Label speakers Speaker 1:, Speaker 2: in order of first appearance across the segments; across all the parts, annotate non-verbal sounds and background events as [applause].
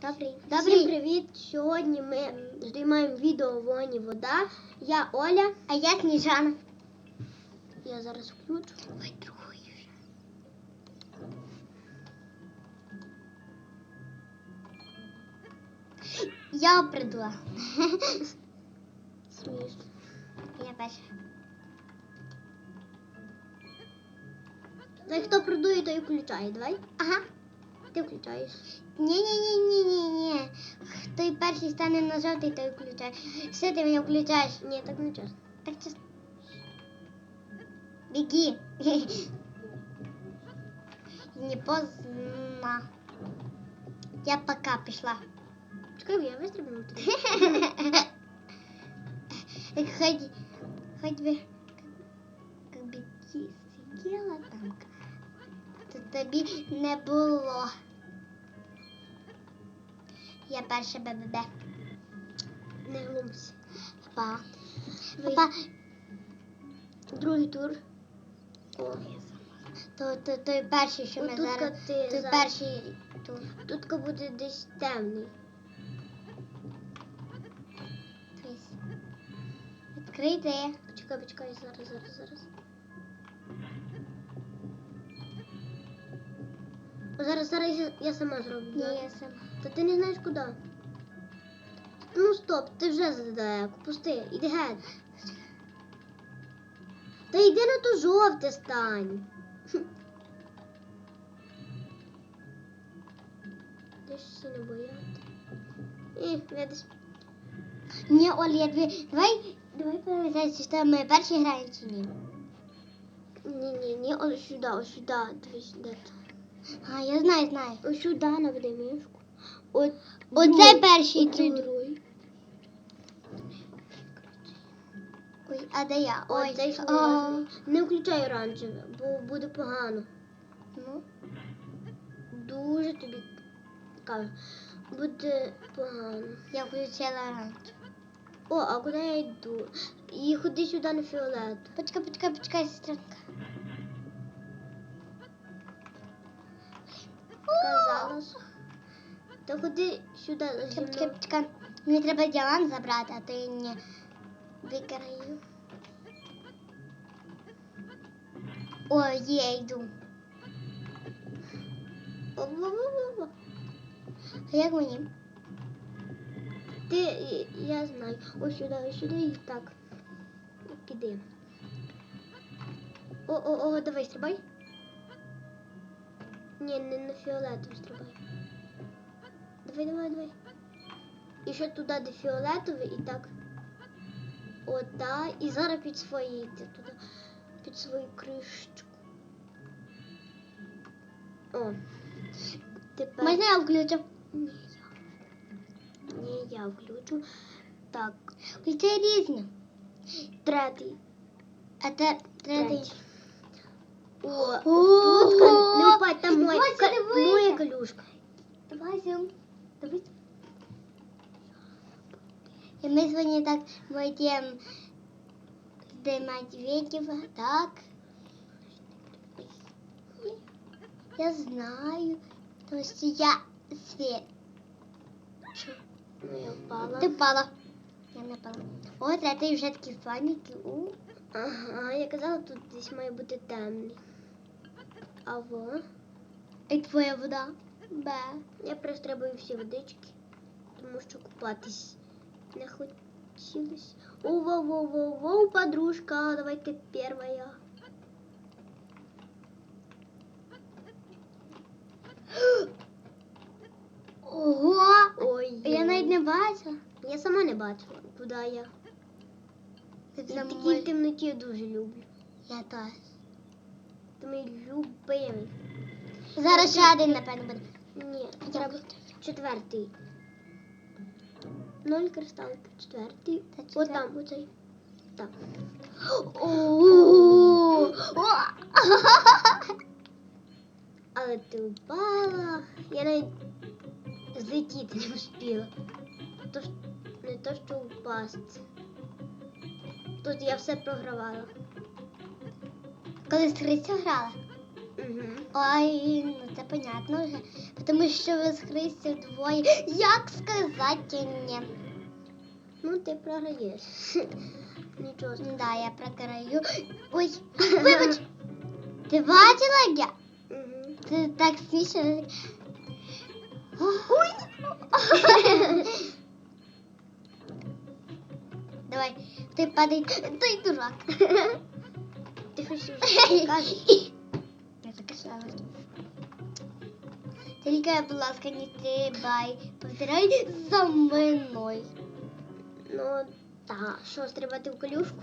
Speaker 1: Добрий.
Speaker 2: Всім привіт! Сьогодні ми знімаємо відео вогонь і вода. Я Оля.
Speaker 1: А я Сніжана.
Speaker 2: Я зараз включу.
Speaker 1: Ой, другою вже. Я придула. [laughs]
Speaker 2: Смішно.
Speaker 1: Я перша.
Speaker 2: Хто продує, той включає. Давай.
Speaker 1: Ага.
Speaker 2: Ти включаєш.
Speaker 1: Ні-ні-ні-ні-ні. Хто перший стане на жовтий, той включає. Все, ти мене включаєш.
Speaker 2: Ні, так не чесно.
Speaker 1: Так чесно. Беги. [laughs] Не поздно. Я пока пішла.
Speaker 2: Чекай, я вистрибну. [laughs]
Speaker 1: Хоть, хоть бы, как бы ти сиділа там, то тобі не було. Я перша БББ.
Speaker 2: Не глумся.
Speaker 1: Па. Папа,
Speaker 2: Другий тур. О.
Speaker 1: то, то, той перший, що ми зараз.
Speaker 2: ти
Speaker 1: Той
Speaker 2: зараз.
Speaker 1: перший тур.
Speaker 2: Тут буде десь темний.
Speaker 1: Відкрийте.
Speaker 2: Почекай, почекай, зараз, зараз, зараз. О, зараз, зараз я, я сама зроблю.
Speaker 1: Ні, я сама.
Speaker 2: Та ти не знаєш куди. Ну стоп, ти вже задалеко. Пусти, іди геть. Та йди на то жовте стань. Ти ж всі не бояти. І, видиш.
Speaker 1: Ні, Оль, я дві... Давай, давай подивимося, що ми перші граємо чи ні.
Speaker 2: Ні, ні, ні, ось сюди, ось сюди. Де.
Speaker 1: А, я знаю, знаю.
Speaker 2: Ось сюди наведи мишку. От,
Speaker 1: Оце
Speaker 2: другий,
Speaker 1: перший
Speaker 2: оцей
Speaker 1: тур.
Speaker 2: другий.
Speaker 1: Ой, а де я? Ой,
Speaker 2: Оцей сложний. Не включай оранжеве, бо буде погано.
Speaker 1: ну,
Speaker 2: Дуже тобі кажу. Буде погано.
Speaker 1: я включила оранж.
Speaker 2: О, а куди я йду? І ходи сюди на фіолет.
Speaker 1: Почекай, почекай, почекай, сестренка.
Speaker 2: Казала. Та ходи сюди
Speaker 1: почекай,
Speaker 2: мною.
Speaker 1: почекай. Мені треба діамант забрати, а то я не виграю. Ой, є, йду. А як мені?
Speaker 2: Ти, я знаю. Ось сюди, ось сюди і так. Піди. О, о, о, давай, стрибай. Ні, не на фіолетовий стрибай. Давай, давай, давай. І ще туди, де фіолетовий, і так. Ота. І зараз під свої йти туди. Під свою кришечку. О. Тепер.
Speaker 1: Можна я включу?
Speaker 2: Ні, я. Ні, я включу. Так,
Speaker 1: Ось це різне.
Speaker 2: третій.
Speaker 1: А те третій.
Speaker 2: Третій. О,
Speaker 1: О,
Speaker 2: тут кал- не упадь, там моя,
Speaker 1: Дивися,
Speaker 2: ка-
Speaker 1: дивися.
Speaker 2: моя калюшка.
Speaker 1: Давай зим. Дивись. І ми сьогодні так будемо здіймати віків, так? Я знаю, тому що я світ.
Speaker 2: Я впала.
Speaker 1: Ти впала. Я не впала. О, третій вже такі фаніки. У.
Speaker 2: Ага, я казала, тут десь має бути темний. А во,
Speaker 1: І твоя вода. Бе.
Speaker 2: я пристрибую всі водички, тому що купатись не хотілося. О, во, во, во, во, подружка, давай ты первая.
Speaker 1: Ого!
Speaker 2: Ой,
Speaker 1: Я навіть не бачила.
Speaker 2: Я сама не бачила, куди я.
Speaker 1: Ти
Speaker 2: Я
Speaker 1: в
Speaker 2: такій темноті дуже люблю.
Speaker 1: Я теж.
Speaker 2: Ти мій любимий.
Speaker 1: Зараз ще один, напевно, буде.
Speaker 2: Ні,
Speaker 1: Я
Speaker 2: четвертий. Ноль кристалик, четвертий. От там, оцей. Так. Але ти впала. Я навіть злетіти не успіла. То, не то, що впасти. Тут я все програвала.
Speaker 1: Коли з грала?
Speaker 2: Угу.
Speaker 1: Ой, ну це понятно вже. Тому що ви Христю двоє. Як сказати ні?
Speaker 2: Ну, ти програєш. [laughs] Нічого.
Speaker 1: Да, я програю. Ой, [laughs] вибач. Ти бачила я? Це так смішно.
Speaker 2: Ой!
Speaker 1: Давай, ти падай, той дурак. [laughs]
Speaker 2: Ти хочеш?
Speaker 1: Я закисалась. Тільки, будь ласка, не стрибай. Повторяй за мною.
Speaker 2: Ну, так, що стрибати в колюшку? [laughs]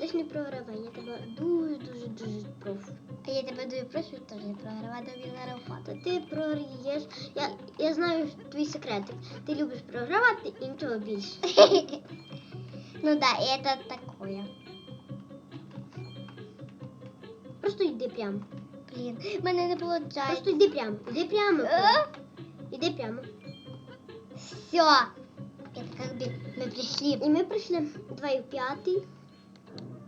Speaker 2: Лиш не програвай, я тебе дуже, дуже, дуже прошу.
Speaker 1: А я тебе дуже прошу теж не програвати Біларафат.
Speaker 2: То ти програєш. Я, я знаю твій секретик. Ти любиш програвати і нічого більше. [laughs]
Speaker 1: Ну да, это такое.
Speaker 2: Просто йди прямо.
Speaker 1: Блін, в мене не виходить.
Speaker 2: Просто йди прямо. Іди прямо.
Speaker 1: Е?
Speaker 2: Іди прямо.
Speaker 1: Все. Это как бы мы пришли.
Speaker 2: І ми прийшли. Давай в п'ятий.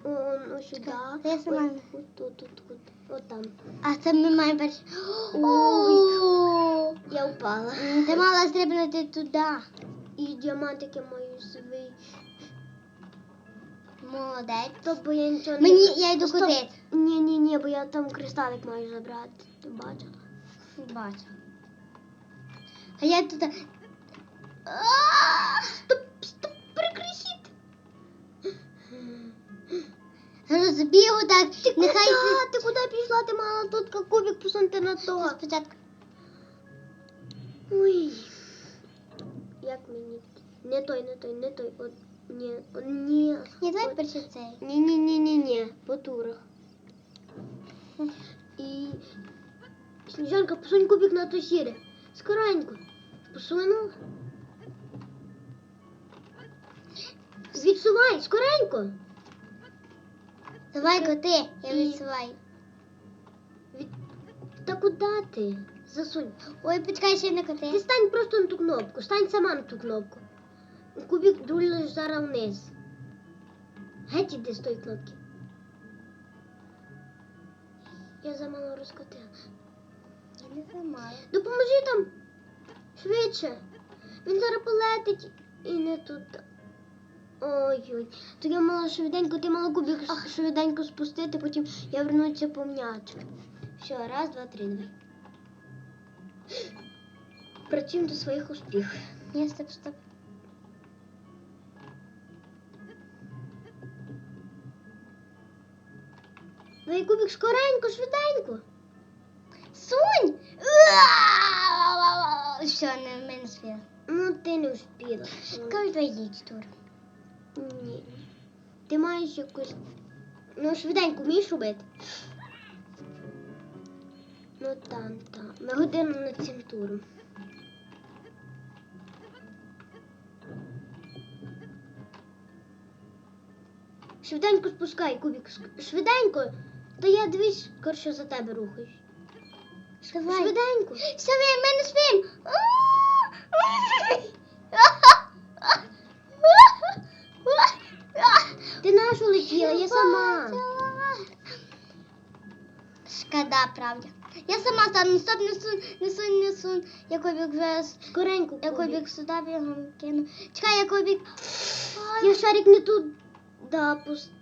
Speaker 2: О, ну сюди.
Speaker 1: Я сама.
Speaker 2: Ой, От тут, тут, тут. От там.
Speaker 1: А це ми маємо перш...
Speaker 2: Ой.
Speaker 1: О!
Speaker 2: Я впала.
Speaker 1: М, Ти мала стрибнути туди.
Speaker 2: І діамантики мої свої.
Speaker 1: Молодець.
Speaker 2: То бо я нічого не...
Speaker 1: Мені я йду
Speaker 2: Стоп. Ні, ні, ні, бо я там кристалик маю забрати. Ти бачила?
Speaker 1: Бачу. А я тут.
Speaker 2: Стоп, стоп, перекресіть.
Speaker 1: Розбігу так.
Speaker 2: Ти
Speaker 1: Нехай
Speaker 2: куди? Ти куди пішла? Ти мала тут кубик посунути на то.
Speaker 1: спочатку.
Speaker 2: Ой. Як мені? Не той, не той, не той. От, ні, от, ні.
Speaker 1: Ні, давай перше цей.
Speaker 2: Ні, ні, ні, ні, ні. По турах. І Сніжанка, посунь кубик на той сіре. Скоренько. Посунула. Відсувай, скоренько.
Speaker 1: Давай коти, я
Speaker 2: І-
Speaker 1: відсуваю.
Speaker 2: Від... Та куди ти? Засунь.
Speaker 1: Ой, почекай ще не
Speaker 2: Ти стань просто на ту кнопку, стань сама на ту кнопку. Кубик рулиш зараз вниз. Геть іди з тої кнопки. Я замало розкотила.
Speaker 1: Я не зламаю.
Speaker 2: Допоможи там швидше. Він зараз полетить і не тут. Ой-ой. То я мала швиденько, ти мала кубик швиденько спустити, потім я вернуся по м'ячик. Все, раз, два, три, давай. Працюємо до своїх успіхів.
Speaker 1: Ні, стоп, стоп.
Speaker 2: Давай кубик скоренько, швиденько.
Speaker 1: Сунь! Все, не мене світ.
Speaker 2: Ну, ти не успіла.
Speaker 1: Кажуть, давай їдь тур.
Speaker 2: Ні. Ти маєш якусь. Ну, швиденько вмієш робити. Ну там, там. Ми годину над цим туром. Швиденько спускай, кубик. Швиденько. Та я дивись, коротше за тебе рухаюсь.
Speaker 1: Давай.
Speaker 2: Швиденько.
Speaker 1: Все, в мене свім.
Speaker 2: Ти нашу летіла, я сама.
Speaker 1: Шкода, правда. Я сама стану, стоп, не сунь, не сунь, не сунь. Я кубик вже,
Speaker 2: Скоренько.
Speaker 1: я
Speaker 2: кубик.
Speaker 1: кубик сюди бігом кину. Чекай, я кубик.
Speaker 2: Я шарик не тут туди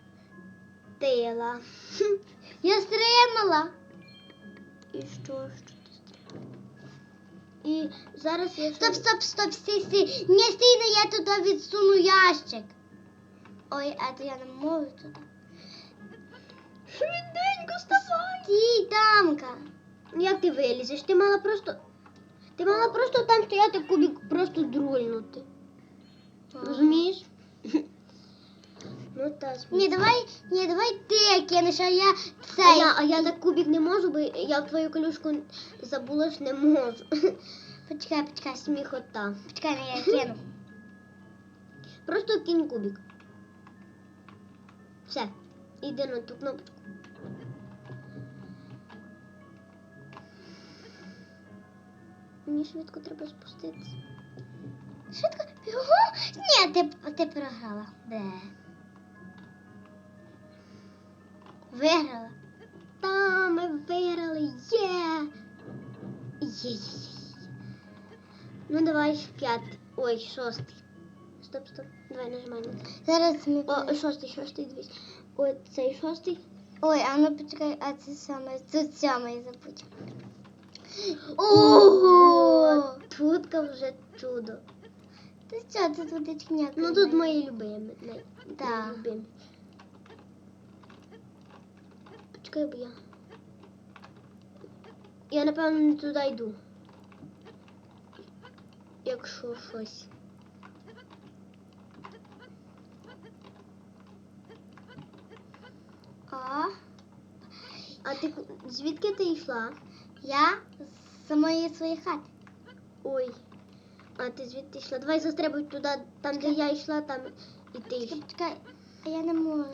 Speaker 2: пустила. [laughs]
Speaker 1: Я стримала.
Speaker 2: І що, що ти стріляла? І зараз я
Speaker 1: Стоп, стоп, стоп, стій, стій. Не стій, не я туди відсуну ящик. Ой, а то я не можу туди.
Speaker 2: Швиденько вставай.
Speaker 1: Стій, тамка.
Speaker 2: Ну як ти вилізеш? Ти мала просто. Ти мала просто там стояти кубик просто друльнути. Розумієш? Ну та
Speaker 1: Ні, давай, ні, давай ти кинеш, а я
Speaker 2: А
Speaker 1: цей.
Speaker 2: я, а я так кубик не можу, бо я твою колюшку забула ж не можу. [laughs]
Speaker 1: Почекай, почекай,
Speaker 2: Сміхота.
Speaker 1: почекай, я кину.
Speaker 2: Просто кинь кубик. Все. Іди на ту кнопочку. Мені швидко треба спуститися.
Speaker 1: Швидко. Ого! Ні, ти, ти програла. Де? Виграла.
Speaker 2: Та, ми виграли, є! Є-є-є. Ну давай п'ятий. Ой, шостий. Стоп, стоп. Давай нажимай.
Speaker 1: Зараз ми.
Speaker 2: О, шостий, шостий, дивись. Ой, цей шостий.
Speaker 1: Ой, а ну почекай, а це саме. Тут сьомий забудь.
Speaker 2: Ого! Тутка вже чудо.
Speaker 1: Та що, тут водички ніякої.
Speaker 2: Ну тут мої любимі. най-
Speaker 1: Да.
Speaker 2: Почекай, бо я. Я напевно не туди йду. Якщо щось.
Speaker 1: О,
Speaker 2: А ти звідки ти йшла?
Speaker 1: я з самої своєї хати.
Speaker 2: Ой. А ти звідти йшла? Давай застрибуй туди, там, де я йшла, там і ти.
Speaker 1: Чекай, чекай, а я не можу.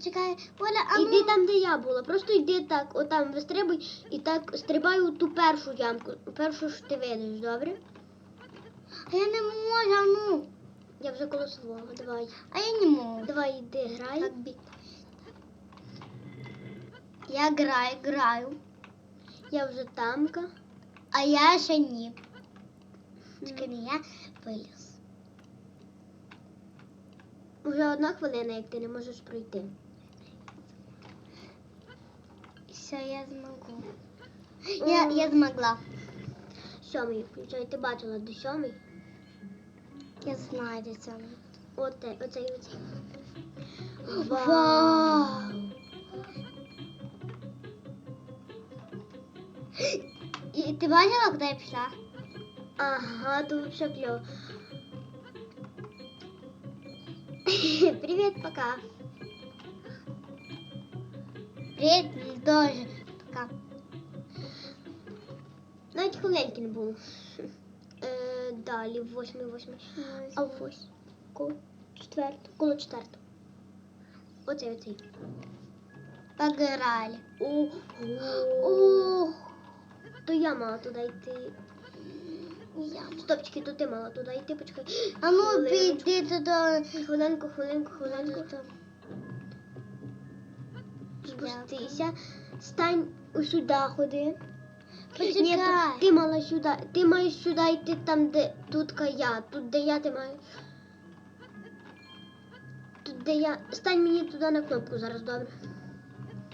Speaker 1: Почекай, Оля, а
Speaker 2: Іди
Speaker 1: ну...
Speaker 2: там, де я була. Просто йди так, отам вистрибуй і так стрибай у ту першу ямку. Першу що ти видиш, добре?
Speaker 1: А я не можу, ну.
Speaker 2: Я вже коло свого, давай.
Speaker 1: А я не можу.
Speaker 2: Давай йди, грай.
Speaker 1: Так бі- Я граю, граю,
Speaker 2: Я вже тамка.
Speaker 1: а я ще ні. Чекай, не я виліз.
Speaker 2: Вже одна хвилина, як ти не можеш пройти.
Speaker 1: Все, я змогу. Я, я змогла.
Speaker 2: Сьомий включай. Ти бачила до сьомий?
Speaker 1: Я знаю, де це.
Speaker 2: Оте, оцей, оцей.
Speaker 1: Вау! І ти бачила, куди я пішла?
Speaker 2: Ага, тут вообще клево. [laughs] Привет, пока.
Speaker 1: Привіт, дуже. Пока.
Speaker 2: Навіть хвилинки не було. Е, далі, восьмий, восьмий. А ось коло четвертого. Коло четвертого. Оцей, оцей.
Speaker 1: Пограли.
Speaker 2: Ого. То я мала туди йти.
Speaker 1: я.
Speaker 2: Стопчики, то ти мала туди йти, почекай.
Speaker 1: А ну піди туди.
Speaker 2: Хвилинку, хвилинку, хвилинку. Спустися. Стань сюди ходи.
Speaker 1: Почекай.
Speaker 2: Ні, то ти мала сюди. Ти маєш сюди йти там, де тут я. Тут де я ти маєш. Тут де я. Стань мені туди на кнопку зараз, добре.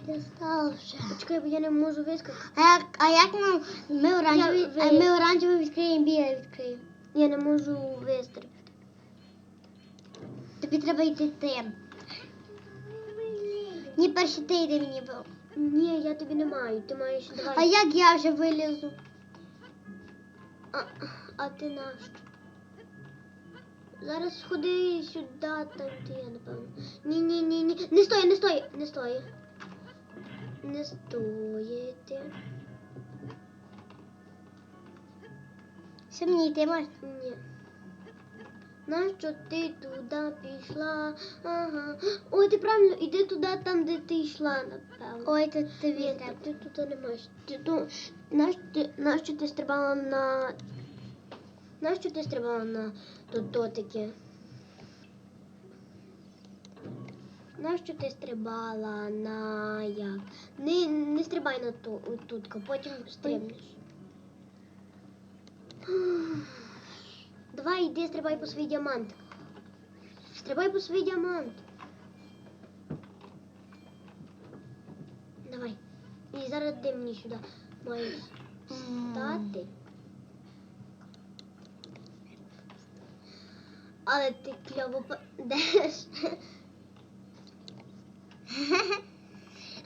Speaker 1: Я став вже.
Speaker 2: Почекай, бо я не можу вискати.
Speaker 1: А як, а як нам ми оранжевий,
Speaker 2: Я-
Speaker 1: а ми оранжевий відкриємо, білий відкриємо.
Speaker 2: Я не можу вистрибати.
Speaker 1: Тобі треба йти тим. Ні, перший ти йди мені. бо-
Speaker 2: Ні, я тобі не маю. Ти маєш давай.
Speaker 1: А як я вже вилізу?
Speaker 2: А, а ти наш. Зараз ходи сюди, там ти, я напевно. Ні, ні, ні, ні. Не стой, не стой, не стой. Не стоїте.
Speaker 1: Що мені йти можна?
Speaker 2: Ні. Нащо ти туди пішла? Ага. Ой, ти правильно, іди туди, там, де ти йшла, напевно.
Speaker 1: Ой, тобі
Speaker 2: Ні,
Speaker 1: треба.
Speaker 2: ти тут не маєш. Ти ту... Нащо ти, нащо ти стрибала на... Нащо ти стрибала на тут дотики? Нащо ти стрибала на як? Не, не стрибай на ту, тутка, потім стрибнеш. Давай, йди, стрибай по свій діамант. Стрибай по свій діамант. Давай. І зараз ти мені сюди маєш стати. Але ти кльово падеш.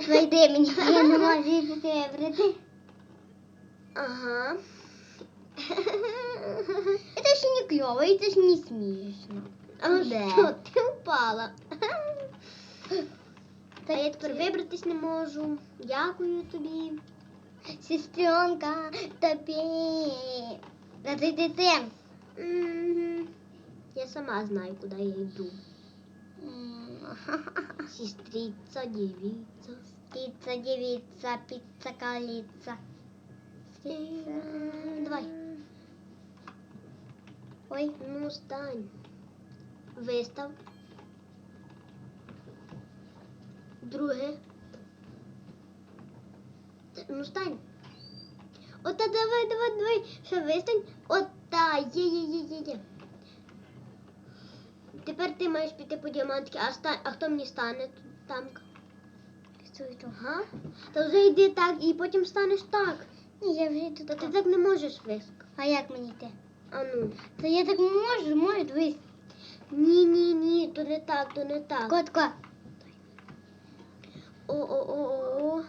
Speaker 1: Вийди мені, [laughs] я не можу вибрати.
Speaker 2: Ага.
Speaker 1: Це ж не кльово, і це ж не смішно.
Speaker 2: А ну
Speaker 1: Де?
Speaker 2: що, ти впала. [laughs] Та я тепер вибратись не можу. Дякую тобі.
Speaker 1: Сестренка, тобі. Та ти ти.
Speaker 2: Я сама знаю, куди я йду. [laughs] Сестриця, дівіця.
Speaker 1: Піца, дівіця, піца, каліця.
Speaker 2: Давай.
Speaker 1: Ой,
Speaker 2: Ну, стань. Вистав. Друге. Ну стань. Ота давай, давай, давай. Ще вистань. Ота, є, є, є, є, є. Тепер ти маєш піти по діамантки, а, ста... а хто мені стане там? Ага. Та вже йди так і потім станеш так.
Speaker 1: Ні, я вже йду
Speaker 2: Та ти
Speaker 1: так.
Speaker 2: так не можеш виск.
Speaker 1: А як мені йти?
Speaker 2: А ну.
Speaker 1: Та я так можу, можу, дивись.
Speaker 2: Ні, ні, ні, то не так, то не так.
Speaker 1: Котко.
Speaker 2: О, о, о, о.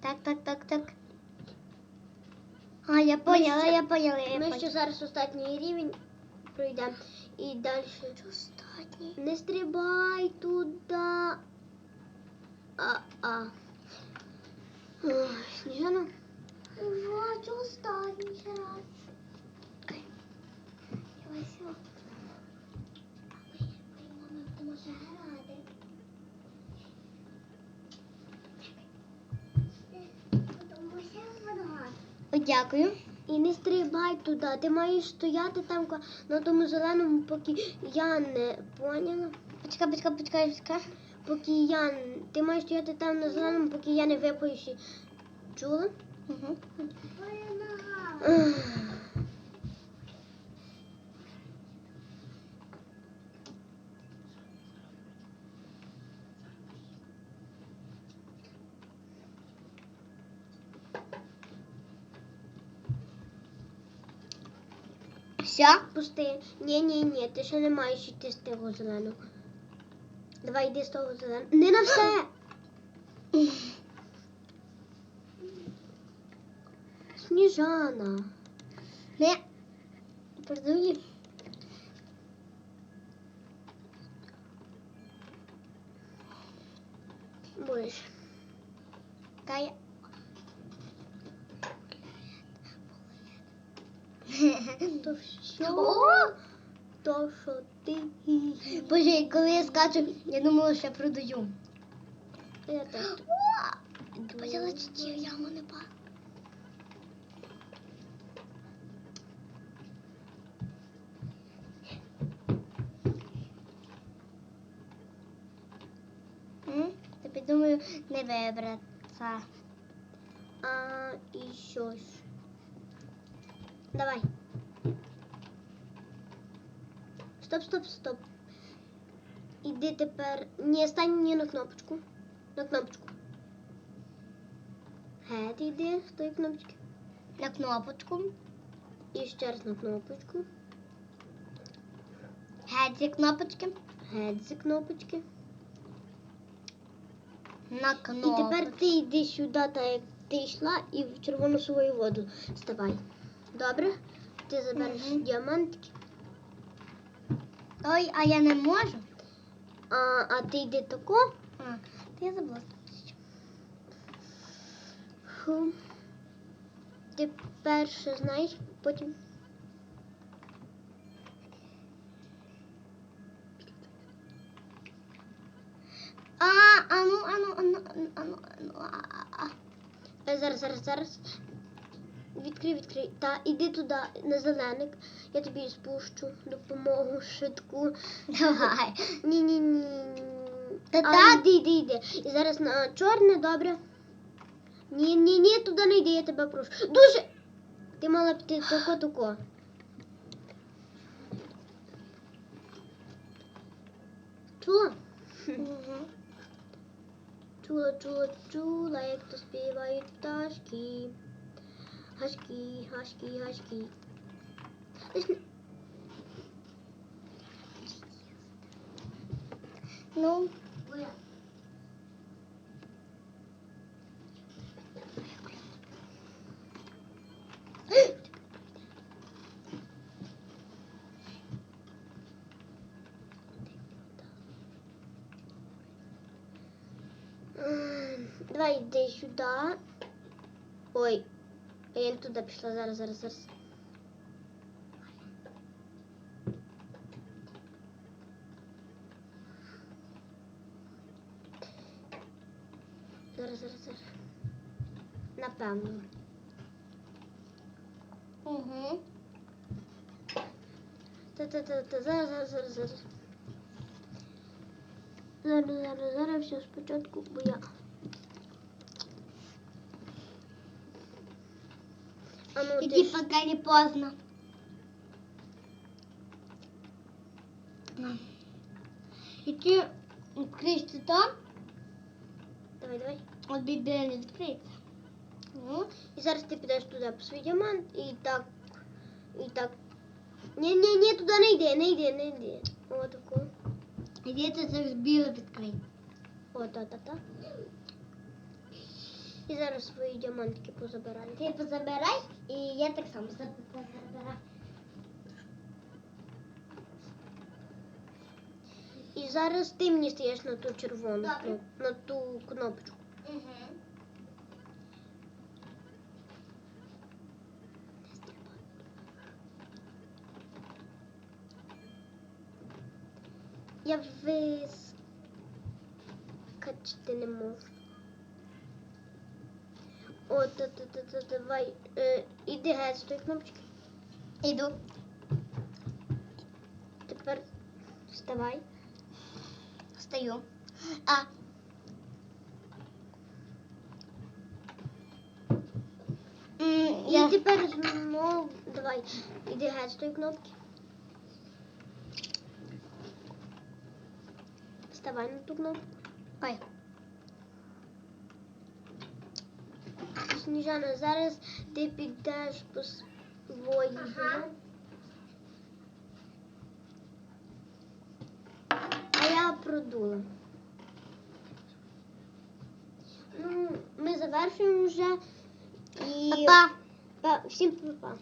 Speaker 1: Так, так, так, так. А, я поняла, я поняла, я
Speaker 2: Ми
Speaker 1: поняла.
Speaker 2: ще зараз останній рівень пройдемо. І далі.
Speaker 1: Останній.
Speaker 2: Не стрибай туди.
Speaker 1: Дякую.
Speaker 2: І не стрибай туди. Ти маєш стояти там на тому зеленому, поки я не поняла.
Speaker 1: Почекай, почекай, почекай, почекай.
Speaker 2: Поки я. Ти маєш стояти там на зеленому, поки я не випоюся. Чула?
Speaker 1: Угу. Все?
Speaker 2: Пусти. Ні, ні, ні, ти ще не маєш йти з того зеленого. Давай йди з того зеленого. Не на все. [gasps] Сніжана.
Speaker 1: Не. Продули.
Speaker 2: То все.
Speaker 1: О!
Speaker 2: То, що ти.
Speaker 1: Боже, коли я скачу, я думала, що я продаю.
Speaker 2: Я теж.
Speaker 1: Ти чуть яму не па. Тобі думаю, не вибратися.
Speaker 2: А, і щось. Давай. Стоп, стоп, стоп. Іди тепер. Ні, стань мені на кнопочку. На кнопочку. Гет іди з тої кнопочки.
Speaker 1: На кнопочку.
Speaker 2: І ще раз на кнопочку.
Speaker 1: Геть зі кнопочки.
Speaker 2: Гет з кнопочки.
Speaker 1: На
Speaker 2: І тепер ти йди сюди, так як ти йшла, і в червону свою воду ставай. Добре? Ти забереш
Speaker 1: Мгм.
Speaker 2: діамантики.
Speaker 1: Ой, а я не можу.
Speaker 2: А, а ти йди тако.
Speaker 1: А, то я забула.
Speaker 2: Фу. Ти перше знаєш, потім.
Speaker 1: А, а ну, а ну, а ну, а
Speaker 2: Зараз, зараз, зараз. Відкрий, відкрий. Та іди туди, на зеленик. Я тобі спущу допомогу швидку.
Speaker 1: Давай.
Speaker 2: Ні, ні, ні.
Speaker 1: Та
Speaker 2: А,
Speaker 1: так.
Speaker 2: Іди, іди, іди. І зараз на чорне, добре. Ні, ні, ні, туди не йди, я тебе прошу. Дуже. Ти мала піти тако-тако. Чула? Чула, чула, чула, як то співають пташки. Гашки, гашки, гашки. Десь не-
Speaker 1: Ну,
Speaker 2: М, Давай не туди пішла, зараз, зараз, зараз. Зараз, зараз, зараз. Напевно.
Speaker 1: угу.
Speaker 2: Та-та-та-та, зараз, зараз, зараз, зараз. Зараз, зараз, зараз, все спочатку, бо я. ну,
Speaker 1: И
Speaker 2: ти ж-
Speaker 1: типа пока не поздно. И ты открыть то,
Speaker 2: Давай, давай.
Speaker 1: от біди не відкриється. Ну,
Speaker 2: І зараз ти підеш туди по свій діамант і так. І так. Ні, ні, ні, туди не йди, не йди, не йди. Отаку.
Speaker 1: і де це зараз біло відкрить.
Speaker 2: О, та, та, та. І зараз свої діамантики позабирай.
Speaker 1: Ти позабирай, і я так само заб- позабираю.
Speaker 2: І зараз ти мені стаєш на ту червону,
Speaker 1: Добре.
Speaker 2: на ту кнопочку.
Speaker 1: Угу.
Speaker 2: Я вискочити не можу. О, та, та, та, та, давай. Е, іди геть з тої кнопочки.
Speaker 1: Іду.
Speaker 2: Тепер вставай.
Speaker 1: Стою. А. М,
Speaker 2: І
Speaker 1: Я...
Speaker 2: тепер знову давай. Іди геть з тої кнопки. Вставай на ту кнопку.
Speaker 1: Ой.
Speaker 2: Сніжана, зараз ти підеш по своїй.
Speaker 1: Ага.
Speaker 2: А я продула. Ну, ми завершуємо вже. І
Speaker 1: Па-па.
Speaker 2: всім па-па.